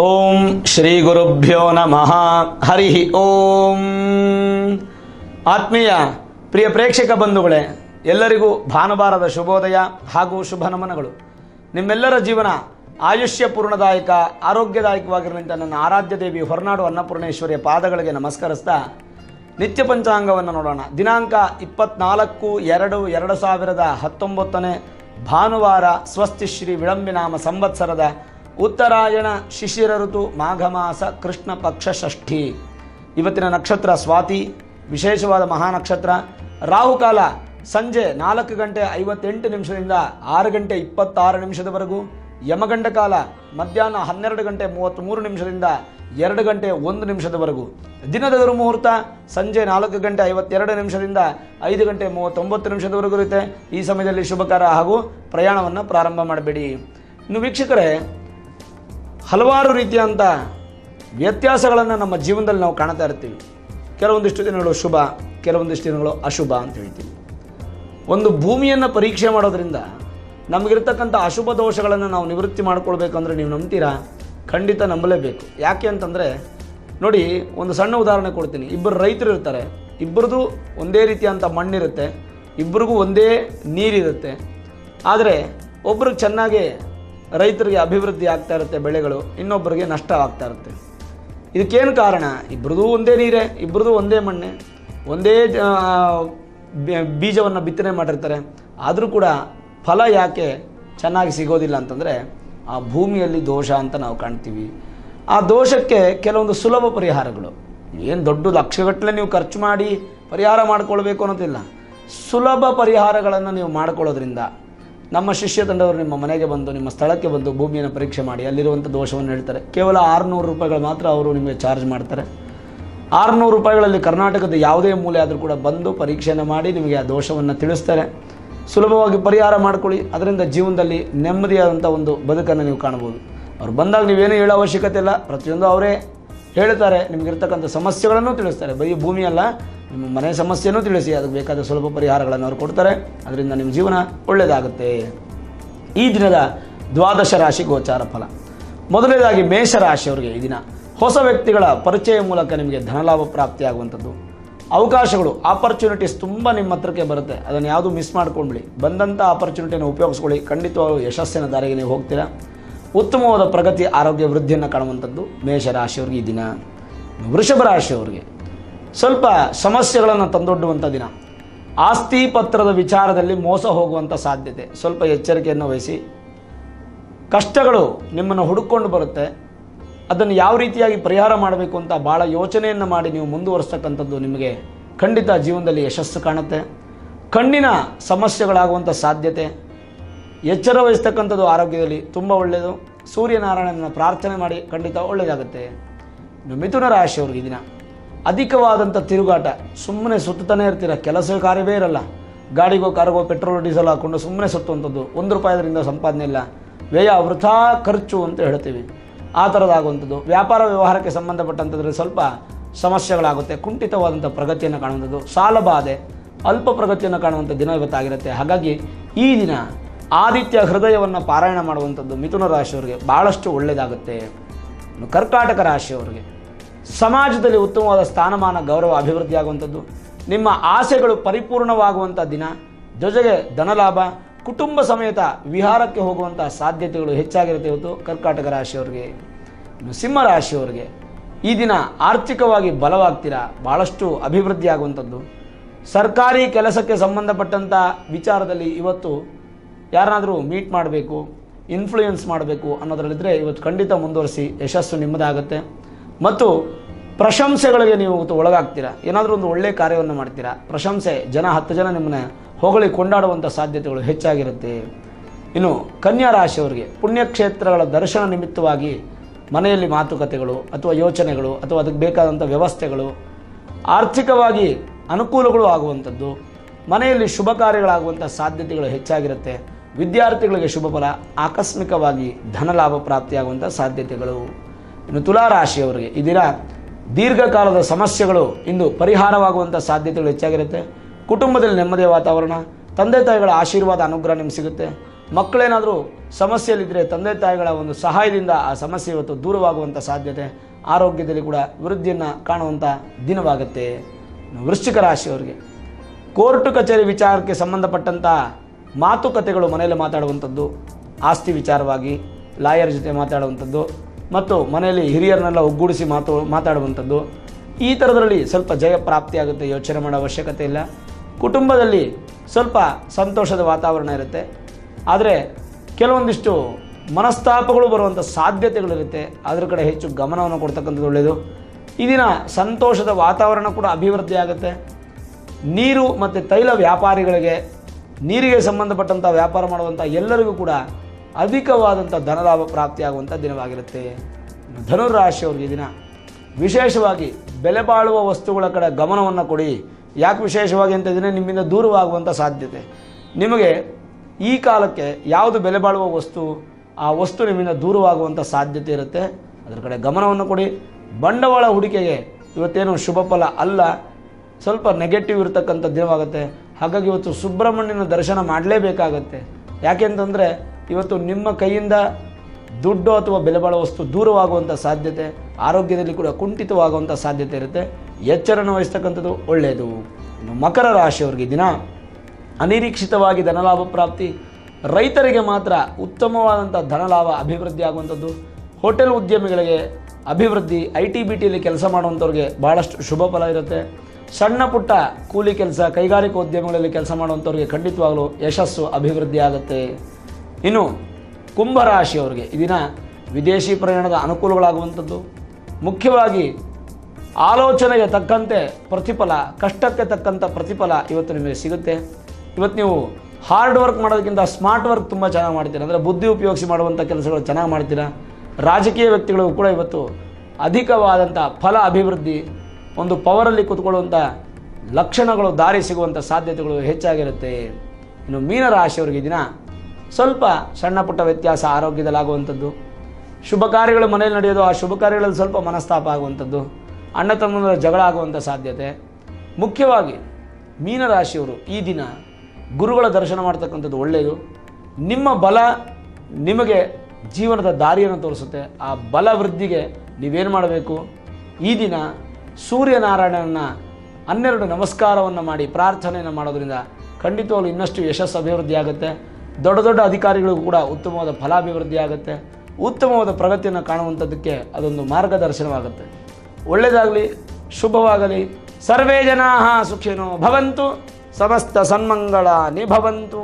ಓಂ ಶ್ರೀ ಗುರುಭ್ಯೋ ನಮಃ ಹರಿ ಓಂ ಆತ್ಮೀಯ ಪ್ರಿಯ ಪ್ರೇಕ್ಷಕ ಬಂಧುಗಳೇ, ಎಲ್ಲರಿಗೂ ಭಾನುವಾರದ ಶುಭೋದಯ ಹಾಗೂ ಶುಭ ನಮನಗಳು. ನಿಮ್ಮೆಲ್ಲರ ಜೀವನ ಆಯುಷ್ಯ ಪೂರ್ಣದಾಯಕ ಆರೋಗ್ಯದಾಯಕವಾಗಿರುವಂಥ ನನ್ನ ಆರಾಧ್ಯ ದೇವಿ ಹೊರನಾಡು ಅನ್ನಪೂರ್ಣೇಶ್ವರಿಯ ಪಾದಗಳಿಗೆ ನಮಸ್ಕರಿಸ್ತಾ ನಿತ್ಯ ಪಂಚಾಂಗವನ್ನು ನೋಡೋಣ. ದಿನಾಂಕ ಇಪ್ಪತ್ನಾಲ್ಕು ಎರಡು ಎರಡು ಸಾವಿರದ ಹತ್ತೊಂಬತ್ತನೇ ಭಾನುವಾರ ಸ್ವಸ್ತಿ ಶ್ರೀ ವಿಳಂಬಿನಾಮ ಸಂವತ್ಸರದ ಉತ್ತರಾಯಣ ಶಿಶಿರ ಋತು ಮಾಘ ಮಾಸ ಕೃಷ್ಣ ಪಕ್ಷ ಷಷ್ಠಿ ಇವತ್ತಿನ ನಕ್ಷತ್ರ ಸ್ವಾತಿ, ವಿಶೇಷವಾದ ಮಹಾನಕ್ಷತ್ರ. ರಾಹುಕಾಲ ಸಂಜೆ ನಾಲ್ಕು ಗಂಟೆ ಐವತ್ತೆಂಟು ನಿಮಿಷದಿಂದ ಆರು ಗಂಟೆ ಇಪ್ಪತ್ತಾರು ನಿಮಿಷದವರೆಗೂ. ಯಮಗಂಡ ಕಾಲ ಮಧ್ಯಾಹ್ನ ಹನ್ನೆರಡು ಗಂಟೆ ಮೂವತ್ತ್ಮೂರು ನಿಮಿಷದಿಂದ ಎರಡು ಗಂಟೆ ಒಂದು ನಿಮಿಷದವರೆಗೂ. ದಿನದ ಮುಹೂರ್ತ ಸಂಜೆ ನಾಲ್ಕು ಗಂಟೆ ಐವತ್ತೆರಡು ನಿಮಿಷದಿಂದ ಐದು ಗಂಟೆ ಮೂವತ್ತೊಂಬತ್ತು ನಿಮಿಷದವರೆಗೂ ಇರುತ್ತೆ. ಈ ಸಮಯದಲ್ಲಿ ಶುಭಕಾರ ಹಾಗೂ ಪ್ರಯಾಣವನ್ನು ಪ್ರಾರಂಭ ಮಾಡಬೇಡಿ. ಇನ್ನು ವೀಕ್ಷಕರೇ ಹಲವಾರು ರೀತಿಯಂಥ ವ್ಯತ್ಯಾಸಗಳನ್ನು ನಮ್ಮ ಜೀವನದಲ್ಲಿ ನಾವು ಕಾಣ್ತಾ ಇರ್ತೀವಿ. ಕೆಲವೊಂದಿಷ್ಟು ದಿನಗಳು ಶುಭ, ಕೆಲವೊಂದಿಷ್ಟು ದಿನಗಳು ಅಶುಭ ಅಂತ ಹೇಳ್ತೀವಿ. ಒಂದು ಭೂಮಿಯನ್ನು ಪರೀಕ್ಷೆ ಮಾಡೋದ್ರಿಂದ ನಮಗಿರ್ತಕ್ಕಂಥ ಅಶುಭ ದೋಷಗಳನ್ನು ನಾವು ನಿವೃತ್ತಿ ಮಾಡ್ಕೊಳ್ಬೇಕಂದ್ರೆ ನೀವು ನಂಬ್ತೀರಾ? ಖಂಡಿತ ನಂಬಲೇಬೇಕು. ಯಾಕೆ ಅಂತಂದರೆ, ನೋಡಿ, ಒಂದು ಸಣ್ಣ ಉದಾಹರಣೆ ಕೊಡ್ತೀನಿ. ಇಬ್ಬರು ರೈತರು ಇರ್ತಾರೆ. ಇಬ್ಬರದು ಒಂದೇ ರೀತಿಯಂಥ ಮಣ್ಣಿರುತ್ತೆ. ಇಬ್ಬರಿಗೂ ಒಂದೇ ನೀರಿರುತ್ತೆ. ಆದರೆ ಒಬ್ರಿಗೆ ಚೆನ್ನಾಗಿ ರೈತರಿಗೆ ಅಭಿವೃದ್ಧಿ ಆಗ್ತಾ ಇರುತ್ತೆ ಬೆಳೆಗಳು, ಇನ್ನೊಬ್ಬರಿಗೆ ನಷ್ಟ ಆಗ್ತಾ ಇರುತ್ತೆ. ಇದಕ್ಕೇನು ಕಾರಣ? ಇಬ್ಬರದು ಒಂದೇ ನೀರೇ ಇಬ್ಬರದು ಒಂದೇ ಮಣ್ಣೆ, ಒಂದೇ ಬೀಜವನ್ನು ಬಿತ್ತನೆ ಮಾಡಿರ್ತಾರೆ. ಆದರೂ ಕೂಡ ಫಲ ಯಾಕೆ ಚೆನ್ನಾಗಿ ಸಿಗೋದಿಲ್ಲ ಅಂತಂದರೆ, ಆ ಭೂಮಿಯಲ್ಲಿ ದೋಷ ಅಂತ ನಾವು ಕಾಣ್ತೀವಿ. ಆ ದೋಷಕ್ಕೆ ಕೆಲವೊಂದು ಸುಲಭ ಪರಿಹಾರಗಳು. ಏನು ದೊಡ್ಡ ಲಕ್ಷಗಟ್ಟಲೆ ನೀವು ಖರ್ಚು ಮಾಡಿ ಪರಿಹಾರ ಮಾಡಿಕೊಳ್ಬೇಕು ಅನ್ನೋದಿಲ್ಲ. ಸುಲಭ ಪರಿಹಾರಗಳನ್ನು ನೀವು ಮಾಡ್ಕೊಳ್ಳೋದ್ರಿಂದ ನಮ್ಮ ಶಿಷ್ಯ ತಂಡವರು ನಿಮ್ಮ ಮನೆಗೆ ಬಂದು, ನಿಮ್ಮ ಸ್ಥಳಕ್ಕೆ ಬಂದು ಭೂಮಿಯನ್ನು ಪರೀಕ್ಷೆ ಮಾಡಿ, ಅಲ್ಲಿರುವಂಥ ದೋಷವನ್ನು ಹೇಳ್ತಾರೆ. ಕೇವಲ ಆರುನೂರು ರೂಪಾಯಿಗಳು ಮಾತ್ರ ಅವರು ನಿಮಗೆ ಚಾರ್ಜ್ ಮಾಡ್ತಾರೆ. ಆರುನೂರು ರೂಪಾಯಿಗಳಲ್ಲಿ ಕರ್ನಾಟಕದ ಯಾವುದೇ ಮೂಲೆ ಆದರೂ ಕೂಡ ಬಂದು ಪರೀಕ್ಷೆಯನ್ನು ಮಾಡಿ ನಿಮಗೆ ಆ ದೋಷವನ್ನು ತಿಳಿಸ್ತಾರೆ. ಸುಲಭವಾಗಿ ಪರಿಹಾರ ಮಾಡ್ಕೊಳ್ಳಿ. ಅದರಿಂದ ಜೀವನದಲ್ಲಿ ನೆಮ್ಮದಿಯಾದಂಥ ಒಂದು ಬದುಕನ್ನು ನೀವು ಕಾಣ್ಬೋದು ಅವ್ರು ಬಂದಾಗ ನೀವೇನು ಹೇಳೋ ಅವಶ್ಯಕತೆ ಇಲ್ಲ. ಪ್ರತಿಯೊಂದು ಅವರೇ. ಹೇಳ್ತಾರೆ, ನಿಮಗಿರ್ತಕ್ಕಂಥ ಸಮಸ್ಯೆಗಳನ್ನು ತಿಳಿಸ್ತಾರೆ. ಬರೀ ಭೂಮಿಯಲ್ಲ ನಿಮ್ಮ ಮನೆ ಸಮಸ್ಯೆನೂ ತಿಳಿಸಿ, ಅದಕ್ಕೆ ಬೇಕಾದ ಸುಲಭ ಪರಿಹಾರಗಳನ್ನು ಅವರು ಕೊಡ್ತಾರೆ. ಅದರಿಂದ ನಿಮ್ಮ ಜೀವನ ಒಳ್ಳೆಯದಾಗುತ್ತೆ ಈ ದಿನದ ದ್ವಾದಶ ರಾಶಿ ಗೋಚಾರ ಫಲ. ಮೊದಲನೇದಾಗಿ ಮೇಷರಾಶಿಯವರಿಗೆ ಈ ದಿನ. ಹೊಸ ವ್ಯಕ್ತಿಗಳ ಪರಿಚಯ ಮೂಲಕ ನಿಮಗೆ ಧನಲಾಭ ಪ್ರಾಪ್ತಿಯಾಗುವಂಥದ್ದು. ಅವಕಾಶಗಳು ಆಪರ್ಚುನಿಟೀಸ್ ತುಂಬ ನಿಮ್ಮ ಹತ್ರಕ್ಕೆ ಬರುತ್ತೆ. ಅದನ್ನು ಯಾವುದು ಮಿಸ್ ಮಾಡ್ಕೊಂಡ್ಬಿಡಿ. ಬಂದಂಥ ಆಪರ್ಚುನಿಟಿಯನ್ನು ಉಪಯೋಗಿಸ್ಕೊಳ್ಳಿ. ಖಂಡಿತವಾಗೂ ಯಶಸ್ಸಿನ ದಾರಿಗೆ ನೀವು ಹೋಗ್ತೀರಾ. ಉತ್ತಮವಾದ ಪ್ರಗತಿ ಆರೋಗ್ಯ ವೃದ್ಧಿಯನ್ನು ಕಾಣುವಂಥದ್ದು ಮೇಷರಾಶಿಯವ್ರಿಗೆ ಈ ದಿನ ವೃಷಭ ರಾಶಿಯವ್ರಿಗೆ ಸ್ವಲ್ಪ ಸಮಸ್ಯೆಗಳನ್ನು ತಂದೊಡ್ಡುವಂಥ ದಿನ. ಆಸ್ತಿ ಪತ್ರದ ವಿಚಾರದಲ್ಲಿ ಮೋಸ ಹೋಗುವಂಥ ಸಾಧ್ಯತೆ. ಸ್ವಲ್ಪ ಎಚ್ಚರಿಕೆಯನ್ನು ವಹಿಸಿ. ಕಷ್ಟಗಳು ನಿಮ್ಮನ್ನು ಹುಡುಕೊಂಡು ಬರುತ್ತೆ. ಅದನ್ನು ಯಾವ ರೀತಿಯಾಗಿ ಪರಿಹಾರ ಮಾಡಬೇಕು ಅಂತ ಭಾಳ ಯೋಚನೆಯನ್ನು ಮಾಡಿ ನೀವು ಮುಂದುವರಿಸ್ತಕ್ಕಂಥದ್ದು ನಿಮಗೆ ಖಂಡಿತ ಜೀವನದಲ್ಲಿ ಯಶಸ್ಸು ಕಾಣುತ್ತೆ. ಕಣ್ಣಿನ ಸಮಸ್ಯೆಗಳಾಗುವಂಥ ಸಾಧ್ಯತೆ. ಎಚ್ಚರ ವಹಿಸ್ತಕ್ಕಂಥದ್ದು ಆರೋಗ್ಯದಲ್ಲಿ ತುಂಬ ಒಳ್ಳೆಯದು ಸೂರ್ಯನಾರಾಯಣನ ಪ್ರಾರ್ಥನೆ ಮಾಡಿ ಖಂಡಿತ ಒಳ್ಳೆಯದಾಗುತ್ತೆ ಇನ್ನು ಮಿಥುನ ರಾಶಿಯವ್ರಿಗೆ ದಿನ ಅಧಿಕವಾದಂಥ ತಿರುಗಾಟ ಸುಮ್ಮನೆ ಸುತ್ತಾನೇ ಇರ್ತೀರ, ಕೆಲಸ ಕಾರ್ಯವೇ ಇರಲ್ಲ. ಗಾಡಿಗೋ, ಕಾರಿಗೋ, ಪೆಟ್ರೋಲ್, ಡೀಸೆಲ್ ಹಾಕ್ಕೊಂಡು ಸುಮ್ಮನೆ ಸುತ್ತುವಂಥದ್ದು ಒಂದು ರೂಪಾಯಿದ್ರಿಂದ ಸಂಪಾದನೆ ಇಲ್ಲ. ವ್ಯಯ, ವೃಥಾ, ಖರ್ಚು ಅಂತ ಹೇಳ್ತೀವಿ. ಆ ಥರದಾಗುವಂಥದ್ದು ವ್ಯಾಪಾರ ವ್ಯವಹಾರಕ್ಕೆ ಸಂಬಂಧಪಟ್ಟಂಥದ್ರಲ್ಲಿ ಸ್ವಲ್ಪ ಸಮಸ್ಯೆಗಳಾಗುತ್ತೆ. ಕುಂಠಿತವಾದಂಥ ಪ್ರಗತಿಯನ್ನು ಕಾಣುವಂಥದ್ದು. ಸಾಲಬಾಧೆ ಅಲ್ಪ ಪ್ರಗತಿಯನ್ನು ಕಾಣುವಂಥ ದಿನ ಇವತ್ತಾಗಿರುತ್ತೆ. ಹಾಗಾಗಿ ಈ ದಿನ ಆದಿತ್ಯ ಹೃದಯವನ್ನು ಪಾರಾಯಣ ಮಾಡುವಂಥದ್ದು ಮಿಥುನ ರಾಶಿಯವರಿಗೆ ಭಾಳಷ್ಟು ಒಳ್ಳೆಯದಾಗುತ್ತೆ. ಕರ್ಕಾಟಕ ರಾಶಿಯವರಿಗೆ ಸಮಾಜದಲ್ಲಿ ಉತ್ತಮವಾದ ಸ್ಥಾನಮಾನ, ಗೌರವ, ಅಭಿವೃದ್ಧಿ ಆಗುವಂಥದ್ದು. ನಿಮ್ಮ ಆಸೆಗಳು ಪರಿಪೂರ್ಣವಾಗುವಂಥ ದಿನ. ಜೊತೆಗೆ ಧನಲಾಭ ಕುಟುಂಬ ಸಮೇತ ವಿಹಾರಕ್ಕೆ ಹೋಗುವಂಥ ಸಾಧ್ಯತೆಗಳು ಹೆಚ್ಚಾಗಿರುತ್ತೆ ಇವತ್ತು ಕರ್ಕಾಟಕ ರಾಶಿಯವರಿಗೆ. ಸಿಂಹ ರಾಶಿಯವರಿಗೆ ಈ ದಿನ ಆರ್ಥಿಕವಾಗಿ ಬಲವಾಗ್ತೀರಾ? ಭಾಳಷ್ಟು ಅಭಿವೃದ್ಧಿ ಆಗುವಂಥದ್ದು. ಸರ್ಕಾರಿ ಕೆಲಸಕ್ಕೆ ಸಂಬಂಧಪಟ್ಟಂಥ ವಿಚಾರದಲ್ಲಿ ಇವತ್ತು ಯಾರನ್ನಾದರೂ ಮೀಟ್ ಮಾಡಬೇಕು ಇನ್ಫ್ಲೂಯೆನ್ಸ್ ಮಾಡಬೇಕು ಅನ್ನೋದರಲ್ಲಿದ್ದರೆ ಇವತ್ತು ಖಂಡಿತ ಮುಂದುವರಿಸಿ ಯಶಸ್ಸು ನಿಮ್ಮದಾಗುತ್ತೆ. ಮತ್ತು ಪ್ರಶಂಸೆಗಳಿಗೆ ನೀವು ಇವತ್ತು ಒಳಗಾಗ್ತೀರಾ? ಏನಾದರೂ ಒಂದು ಒಳ್ಳೆಯ ಕಾರ್ಯವನ್ನು ಮಾಡ್ತೀರಾ? ಪ್ರಶಂಸೆ, ಜನ, ಹತ್ತು ಜನ ನಿಮ್ಮನ್ನ ಹೊಗಳಿ ಕೊಂಡಾಡುವಂಥ ಸಾಧ್ಯತೆಗಳು ಹೆಚ್ಚಾಗಿರುತ್ತೆ. ಇನ್ನು ಕನ್ಯಾ ರಾಶಿಯವರಿಗೆ ಪುಣ್ಯಕ್ಷೇತ್ರಗಳ ದರ್ಶನ ನಿಮಿತ್ತವಾಗಿ ಮನೆಯಲ್ಲಿ ಮಾತುಕತೆಗಳು ಅಥವಾ ಯೋಚನೆಗಳು ಅಥವಾ ಅದಕ್ಕೆ ಬೇಕಾದಂಥ ವ್ಯವಸ್ಥೆಗಳು, ಆರ್ಥಿಕವಾಗಿ ಅನುಕೂಲಗಳು ಆಗುವಂಥದ್ದು, ಮನೆಯಲ್ಲಿ ಶುಭ ಕಾರ್ಯಗಳಾಗುವಂಥ ಸಾಧ್ಯತೆಗಳು ಹೆಚ್ಚಾಗಿರುತ್ತೆ. ವಿದ್ಯಾರ್ಥಿಗಳಿಗೆ ಶುಭ ಫಲ, ಆಕಸ್ಮಿಕವಾಗಿ ಧನಲಾಭ ಪ್ರಾಪ್ತಿಯಾಗುವಂಥ ಸಾಧ್ಯತೆಗಳು. ಇನ್ನು ತುಲಾ ರಾಶಿಯವರಿಗೆ ಈ ದಿನ ದೀರ್ಘಕಾಲದ ಸಮಸ್ಯೆಗಳು ಇಂದು ಪರಿಹಾರವಾಗುವಂಥ ಸಾಧ್ಯತೆಗಳು ಹೆಚ್ಚಾಗಿರುತ್ತೆ. ಕುಟುಂಬದಲ್ಲಿ ನೆಮ್ಮದಿಯ ವಾತಾವರಣ, ತಂದೆ ತಾಯಿಗಳ ಆಶೀರ್ವಾದ, ಅನುಗ್ರಹ ನಿಮ್ಗೆ ಸಿಗುತ್ತೆ. ಮಕ್ಕಳೇನಾದರೂ ಸಮಸ್ಯೆಯಲ್ಲಿದ್ದರೆ ತಂದೆ ತಾಯಿಗಳ ಒಂದು ಸಹಾಯದಿಂದ ಆ ಸಮಸ್ಯೆ ಇವತ್ತು ದೂರವಾಗುವಂಥ ಸಾಧ್ಯತೆ, ಆರೋಗ್ಯದಲ್ಲಿ ಕೂಡ ವೃದ್ಧಿಯನ್ನು ಕಾಣುವಂಥ ದಿನವಾಗುತ್ತೆ. ವೃಶ್ಚಿಕ ರಾಶಿಯವರಿಗೆ ಕೋರ್ಟ್ ಕಚೇರಿ ವಿಚಾರಕ್ಕೆ ಸಂಬಂಧಪಟ್ಟಂಥ ಮಾತುಕತೆಗಳು ಮನೆಯಲ್ಲಿ ಮಾತಾಡುವಂಥದ್ದು, ಆಸ್ತಿ ವಿಚಾರವಾಗಿ, ಲಾಯರ್ ಜೊತೆ ಮಾತಾಡುವಂಥದ್ದು, ಮತ್ತು ಮನೆಯಲ್ಲಿ ಹಿರಿಯರನ್ನೆಲ್ಲ ಒಗ್ಗೂಡಿಸಿ ಮಾತು, ಮಾತಾಡುವಂಥದ್ದು, ಈ ಥರದ್ರಲ್ಲಿ ಸ್ವಲ್ಪ ಜಯ ಪ್ರಾಪ್ತಿಯಾಗುತ್ತೆ ಯೋಚನೆ ಮಾಡೋ ಅವಶ್ಯಕತೆ ಇಲ್ಲ. ಕುಟುಂಬದಲ್ಲಿ ಸ್ವಲ್ಪ ಸಂತೋಷದ ವಾತಾವರಣ ಇರುತ್ತೆ. ಆದರೆ ಕೆಲವೊಂದಿಷ್ಟು ಮನಸ್ತಾಪಗಳು ಬರುವಂಥ ಸಾಧ್ಯತೆಗಳಿರುತ್ತೆ. ಅದರ ಕಡೆ ಹೆಚ್ಚು ಗಮನವನ್ನು ಕೊಡ್ತಕ್ಕಂಥದ್ದು ಒಳ್ಳೆಯದು. ಇದಿನ ಸಂತೋಷದ ವಾತಾವರಣ ಕೂಡ ಅಭಿವೃದ್ಧಿ ಆಗುತ್ತೆ ನೀರು ಮತ್ತು ತೈಲ ವ್ಯಾಪಾರಿಗಳಿಗೆ ನೀರಿಗೆ ಸಂಬಂಧಪಟ್ಟಂಥ ವ್ಯಾಪಾರ ಮಾಡುವಂಥ ಎಲ್ಲರಿಗೂ ಕೂಡ ಅಧಿಕವಾದಂಥ ಧನಲಾಭ ಪ್ರಾಪ್ತಿಯಾಗುವಂಥ ದಿನವಾಗಿರುತ್ತೆ. ಧನುರಾಶಿಯವ್ರಿಗೆ ದಿನ ವಿಶೇಷವಾಗಿ ಬೆಲೆ ಬಾಳುವ ವಸ್ತುಗಳ ಕಡೆ ಗಮನವನ್ನು ಕೊಡಿ. ಯಾಕೆ ವಿಶೇಷವಾಗಿ ಅಂತ ದಿನ ನಿಮ್ಮಿಂದ ದೂರವಾಗುವಂಥ ಸಾಧ್ಯತೆ. ನಿಮಗೆ ಈ ಕಾಲಕ್ಕೆ ಯಾವುದು ಬೆಲೆ ಬಾಳುವ ವಸ್ತು, ಆ ವಸ್ತು ನಿಮ್ಮಿಂದ ದೂರವಾಗುವಂಥ ಸಾಧ್ಯತೆ ಇರುತ್ತೆ. ಅದರ ಕಡೆ ಗಮನವನ್ನು ಕೊಡಿ. ಬಂಡವಾಳ ಹೂಡಿಕೆಗೆ ಇವತ್ತೇನು ಶುಭ ಫಲ ಅಲ್ಲ. ಸ್ವಲ್ಪ ನೆಗೆಟಿವ್ ಇರತಕ್ಕಂಥ ದಿನವಾಗುತ್ತೆ. ಹಾಗಾಗಿ ಇವತ್ತು ಸುಬ್ರಹ್ಮಣ್ಯನ ದರ್ಶನ ಮಾಡಲೇಬೇಕಾಗತ್ತೆ. ಯಾಕೆಂತಂದರೆ ಇವತ್ತು ನಿಮ್ಮ ಕೈಯಿಂದ ದುಡ್ಡು ಅಥವಾ ಬೆಲೆ ಬಾಳುವ ವಸ್ತು ದೂರವಾಗುವಂಥ ಸಾಧ್ಯತೆ, ಆರೋಗ್ಯದಲ್ಲಿ ಕೂಡ ಕುಂಠಿತವಾಗುವಂಥ ಸಾಧ್ಯತೆ ಇರುತ್ತೆ. ಎಚ್ಚರನ ವಹಿಸ್ತಕ್ಕಂಥದ್ದು ಒಳ್ಳೆಯದು ಇನ್ನು ಮಕರ ರಾಶಿಯವರಿಗೆ ದಿನ ಅನಿರೀಕ್ಷಿತವಾಗಿ ಧನಲಾಭ ಪ್ರಾಪ್ತಿ, ರೈತರಿಗೆ ಮಾತ್ರ ಉತ್ತಮವಾದಂಥ ಧನಲಾಭ ಅಭಿವೃದ್ಧಿ ಆಗುವಂಥದ್ದು, ಹೋಟೆಲ್ ಉದ್ಯಮಿಗಳಿಗೆ ಅಭಿವೃದ್ಧಿ, ಐ ಟಿ ಬಿ ಟಿಯಲ್ಲಿ ಕೆಲಸ ಮಾಡುವಂಥವ್ರಿಗೆ ಭಾಳಷ್ಟು ಶುಭ ಫಲ ಇರುತ್ತೆ. ಸಣ್ಣ ಪುಟ್ಟ ಕೂಲಿ ಕೆಲಸ, ಕೈಗಾರಿಕಾ ಉದ್ಯಮಗಳಲ್ಲಿ ಕೆಲಸ ಮಾಡುವಂಥವ್ರಿಗೆ ಖಂಡಿತವಾಗಲೂ ಯಶಸ್ಸು, ಅಭಿವೃದ್ಧಿ ಆಗುತ್ತೆ. ಇನ್ನು ಕುಂಭರಾಶಿಯವರಿಗೆ ಈ ದಿನ ವಿದೇಶಿ ಪ್ರಯಾಣದ ಅನುಕೂಲಗಳಾಗುವಂಥದ್ದು. ಮುಖ್ಯವಾಗಿ ಆಲೋಚನೆಗೆ ತಕ್ಕಂತೆ ಪ್ರತಿಫಲ, ಕಷ್ಟಕ್ಕೆ ತಕ್ಕಂಥ ಪ್ರತಿಫಲ ಇವತ್ತು ನಿಮಗೆ ಸಿಗುತ್ತೆ. ಇವತ್ತು ನೀವು ಹಾರ್ಡ್ ವರ್ಕ್ ಮಾಡೋದಕ್ಕಿಂತ ಸ್ಮಾರ್ಟ್ ವರ್ಕ್ ತುಂಬ ಚೆನ್ನಾಗಿ ಮಾಡ್ತೀರ. ಅಂದರೆ ಬುದ್ಧಿ ಉಪಯೋಗಿಸಿ ಮಾಡುವಂಥ ಕೆಲಸಗಳು ಚೆನ್ನಾಗಿ ಮಾಡ್ತೀರಾ. ರಾಜಕೀಯ ವ್ಯಕ್ತಿಗಳಿಗೂ ಕೂಡ ಇವತ್ತು ಅಧಿಕವಾದಂಥ ಫಲ, ಅಭಿವೃದ್ಧಿ ಒಂದು ಪವರಲ್ಲಿ ಕೂತ್ಕೊಳ್ಳುವಂಥ ಲಕ್ಷಣಗಳು, ದಾರಿ ಸಿಗುವಂಥ ಸಾಧ್ಯತೆಗಳು ಹೆಚ್ಚಾಗಿರುತ್ತೆ. ಇನ್ನು ಮೀನರಾಶಿಯವ್ರಿಗೆ ದಿನ ಸ್ವಲ್ಪ ಸಣ್ಣ ಪುಟ್ಟ ವ್ಯತ್ಯಾಸ ಆರೋಗ್ಯದಲ್ಲಾಗುವಂಥದ್ದು. ಶುಭ ಕಾರ್ಯಗಳು ಮನೆಯಲ್ಲಿ ನಡೆಯೋದು, ಆ ಶುಭ ಕಾರ್ಯಗಳಲ್ಲಿ ಸ್ವಲ್ಪ ಮನಸ್ತಾಪ ಆಗುವಂಥದ್ದು. ಅಣ್ಣ ತಮ್ಮಂದರ ಜಗಳ ಆಗುವಂಥ ಸಾಧ್ಯತೆ. ಮುಖ್ಯವಾಗಿ ಮೀನರಾಶಿಯವರು ಈ ದಿನ ಗುರುಗಳ ದರ್ಶನ ಮಾಡ್ತಕ್ಕಂಥದ್ದು ಒಳ್ಳೆಯದು. ನಿಮ್ಮ ಬಲ ನಿಮಗೆ ಜೀವನದ ದಾರಿಯನ್ನು ತೋರಿಸುತ್ತೆ. ಆ ಬಲ ವೃದ್ಧಿಗೆ ನೀವೇನು ಮಾಡಬೇಕು? ಈ ದಿನ ಸೂರ್ಯನಾರಾಯಣನ ಹನ್ನೆರಡು ನಮಸ್ಕಾರವನ್ನು ಮಾಡಿ ಪ್ರಾರ್ಥನೆಯನ್ನು ಮಾಡೋದ್ರಿಂದ ಖಂಡಿತವಾಗ್ಲೂ ಇನ್ನಷ್ಟು ಯಶಸ್ಸು ಅಭಿವೃದ್ಧಿ ಆಗುತ್ತೆ. ದೊಡ್ಡ ದೊಡ್ಡ ಅಧಿಕಾರಿಗಳಿಗೂ ಕೂಡ ಉತ್ತಮವಾದ ಫಲಾಭಿವೃದ್ಧಿ ಆಗುತ್ತೆ. ಉತ್ತಮವಾದ ಪ್ರಗತಿಯನ್ನು ಕಾಣುವಂಥದ್ದಕ್ಕೆ ಅದೊಂದು ಮಾರ್ಗದರ್ಶನವಾಗುತ್ತೆ. ಒಳ್ಳೆಯದಾಗಲಿ ಶುಭವಾಗಲಿ. ಸರ್ವೇ ಜನಾ ಸುಖಿನೋ ಭವಂತು. ಸಮಸ್ತ ಸನ್ಮಂಗಳಾನಿ ನಿಭವಂತು